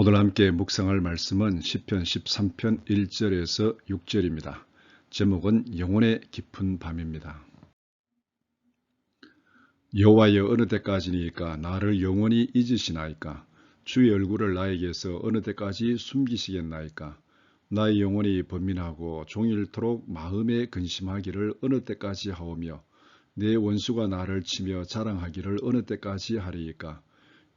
오늘 함께 묵상할 말씀은 시편 13편 1절에서 6절입니다. 제목은 영혼의 깊은 밤입니다. 여호와여 어느 때까지니까 나를 영원히 잊으시나이까 주의 얼굴을 나에게서 어느 때까지 숨기시겠나이까 나의 영혼이 번민하고 종일토록 마음에 근심하기를 어느 때까지 하오며 내 원수가 나를 치며 자랑하기를 어느 때까지 하리이까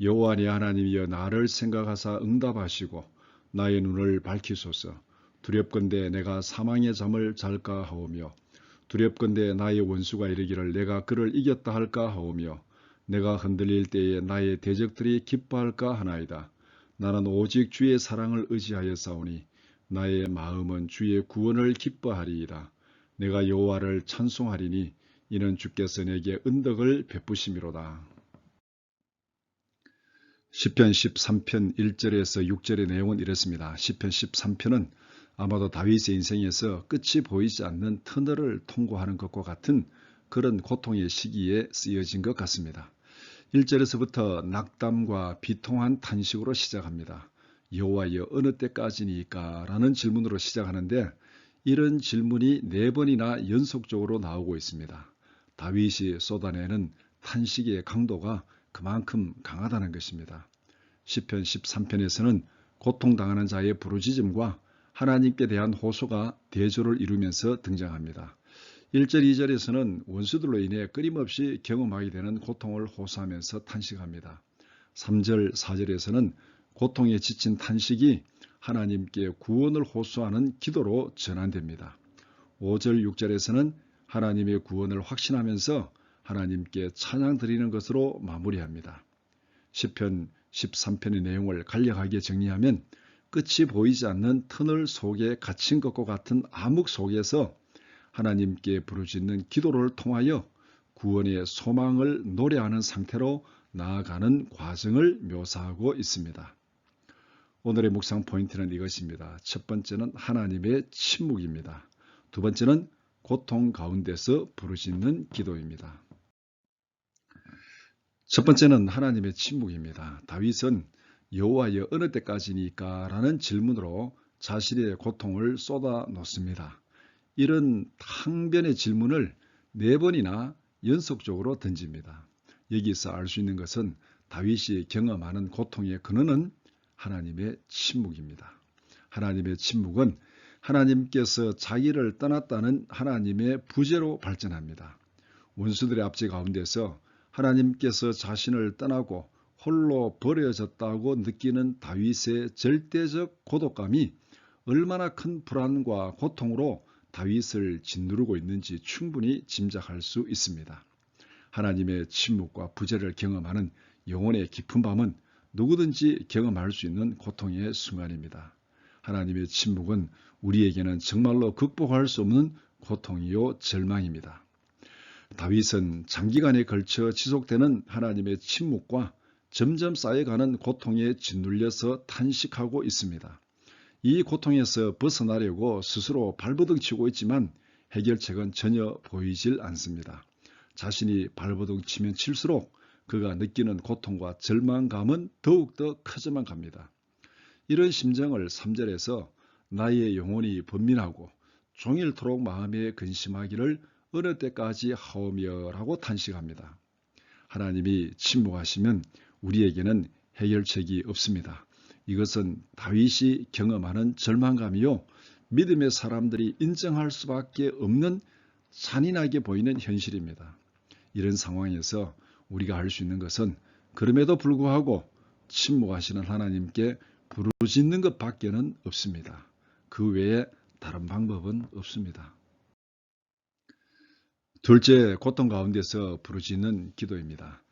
여호와 내 하나님이여 나를 생각하사 응답하시고 나의 눈을 밝히소서 두렵건대 내가 사망의 잠을 잘까 하오며 두렵건대 나의 원수가 이르기를 내가 그를 이겼다 할까 하오며 내가 흔들릴 때에 나의 대적들이 기뻐할까 하나이다. 나는 오직 주의 사랑을 의지하여 싸우니 나의 마음은 주의 구원을 기뻐하리이다. 내가 여호와를 찬송하리니 이는 주께서 내게 은덕을 베푸심이로다. 시편 13편 1절에서 6절의 내용은 이렇습니다. 시편 13편은 아마도 다윗의 인생에서 끝이 보이지 않는 터널을 통과하는 것과 같은 그런 고통의 시기에 쓰여진 것 같습니다. 1절에서부터 낙담과 비통한 탄식으로 시작합니다. 여호와여 어느 때까지니까? 라는 질문으로 시작하는데 이런 질문이 네 번이나 연속적으로 나오고 있습니다. 다윗이 쏟아내는 탄식의 강도가 그만큼 강하다는 것입니다. 시편 13편에서는 고통당하는 자의 부르짖음과 하나님께 대한 호소가 대조를 이루면서 등장합니다. 1절, 2절에서는 원수들로 인해 끊임없이 경험하게 되는 고통을 호소하면서 탄식합니다. 3절, 4절에서는 고통에 지친 탄식이 하나님께 구원을 호소하는 기도로 전환됩니다. 5절, 6절에서는 하나님의 구원을 확신하면서 하나님께 찬양 드리는 것으로 마무리합니다. 10편 13편의 내용을 간략하게 정리하면 끝이 보이지 않는 터널 속에 갇힌 것과 같은 암흑 속에서 하나님께 부르짖는 기도를 통하여 구원의 소망을 노래하는 상태로 나아가는 과정을 묘사하고 있습니다. 오늘의 묵상 포인트는 이것입니다. 첫 번째는 하나님의 침묵입니다. 두 번째는 고통 가운데서 부르짖는 기도입니다. 첫 번째는 하나님의 침묵입니다. 다윗은 여호와여 어느 때까지니까 라는 질문으로 자신의 고통을 쏟아 놓습니다. 이런 항변의 질문을 네 번이나 연속적으로 던집니다. 여기서 알 수 있는 것은 다윗이 경험하는 고통의 근원은 하나님의 침묵입니다. 하나님의 침묵은 하나님께서 자기를 떠났다는 하나님의 부재로 발전합니다. 원수들의 압제 가운데서 하나님께서 자신을 떠나고 홀로 버려졌다고 느끼는 다윗의 절대적 고독감이 얼마나 큰 불안과 고통으로 다윗을 짓누르고 있는지 충분히 짐작할 수 있습니다. 하나님의 침묵과 부재를 경험하는 영혼의 깊은 밤은 누구든지 경험할 수 있는 고통의 순간입니다. 하나님의 침묵은 우리에게는 정말로 극복할 수 없는 고통이요 절망입니다. 다윗은 장기간에 걸쳐 지속되는 하나님의 침묵과 점점 쌓여가는 고통에 짓눌려서 탄식하고 있습니다. 이 고통에서 벗어나려고 스스로 발버둥 치고 있지만 해결책은 전혀 보이질 않습니다. 자신이 발버둥 치면 칠수록 그가 느끼는 고통과 절망감은 더욱더 커져만 갑니다. 이런 심정을 3절에서 나의 영혼이 번민하고 종일토록 마음에 근심하기를 어느 때까지 하오며라고 탄식합니다. 하나님이 침묵하시면 우리에게는 해결책이 없습니다. 이것은 다윗이 경험하는 절망감이요. 믿음의 사람들이 인정할 수밖에 없는 잔인하게 보이는 현실입니다. 이런 상황에서 우리가 할 수 있는 것은 그럼에도 불구하고 침묵하시는 하나님께 부르짖는 것 밖에는 없습니다. 그 외에 다른 방법은 없습니다. 둘째 고통 가운데서 부르짖는 기도입니다.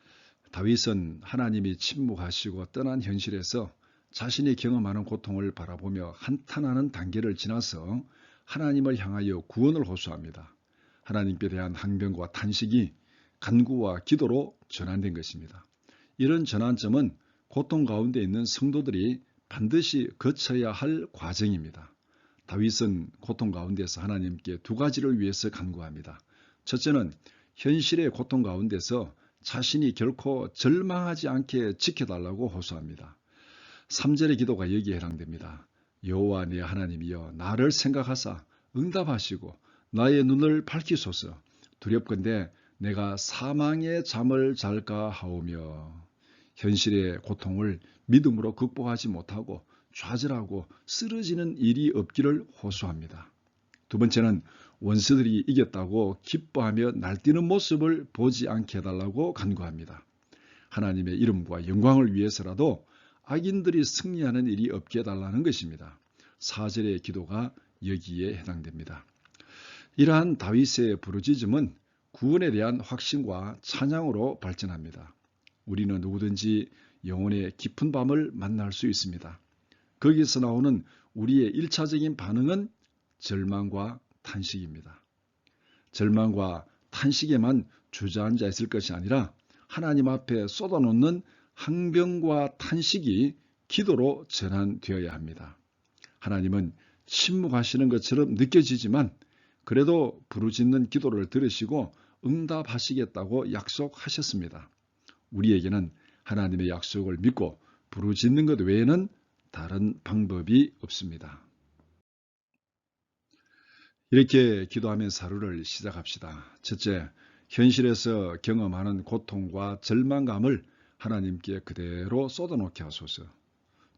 다윗은 하나님이 침묵하시고 떠난 현실에서 자신이 경험하는 고통을 바라보며 한탄하는 단계를 지나서 하나님을 향하여 구원을 호소합니다. 하나님께 대한 항변과 탄식이 간구와 기도로 전환된 것입니다. 이런 전환점은 고통 가운데 있는 성도들이 반드시 거쳐야 할 과정입니다. 다윗은 고통 가운데서 하나님께 두 가지를 위해서 간구합니다. 첫째는 현실의 고통 가운데서 자신이 결코 절망하지 않게 지켜달라고 호소합니다. 3절의 기도가 여기에 해당됩니다. 여호와 내 하나님이여 나를 생각하사 응답하시고 나의 눈을 밝히소서 두렵건대 내가 사망의 잠을 잘까 하오며 현실의 고통을 믿음으로 극복하지 못하고 좌절하고 쓰러지는 일이 없기를 호소합니다. 두 번째는 원수들이 이겼다고 기뻐하며 날뛰는 모습을 보지 않게 해달라고 간구합니다. 하나님의 이름과 영광을 위해서라도 악인들이 승리하는 일이 없게 해달라는 것입니다. 사절의 기도가 여기에 해당됩니다. 이러한 다윗의 부르짖음은 구원에 대한 확신과 찬양으로 발전합니다. 우리는 누구든지 영혼의 깊은 밤을 만날 수 있습니다. 거기서 나오는 우리의 일차적인 반응은 절망과 탄식입니다. 절망과 탄식에만 주저앉아 있을 것이 아니라 하나님 앞에 쏟아놓는 항병과 탄식이 기도로 전환되어야 합니다. 하나님은 침묵하시는 것처럼 느껴지지만 그래도 부르짖는 기도를 들으시고 응답하시겠다고 약속하셨습니다. 우리에게는 하나님의 약속을 믿고 부르짖는 것 외에는 다른 방법이 없습니다. 이렇게 기도하면서 하루를 시작합시다. 첫째, 현실에서 경험하는 고통과 절망감을 하나님께 그대로 쏟아놓게 하소서.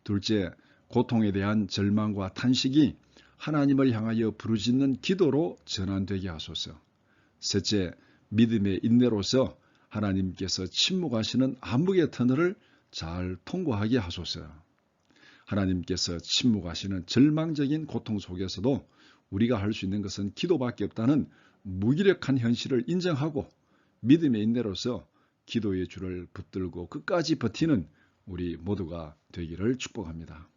둘째, 고통에 대한 절망과 탄식이 하나님을 향하여 부르짖는 기도로 전환되게 하소서. 셋째, 믿음의 인내로서 하나님께서 침묵하시는 암흑의 터널을 잘 통과하게 하소서. 하나님께서 침묵하시는 절망적인 고통 속에서도 우리가 할 수 있는 것은 기도밖에 없다는 무기력한 현실을 인정하고 믿음의 인내로서 기도의 줄을 붙들고 끝까지 버티는 우리 모두가 되기를 축복합니다.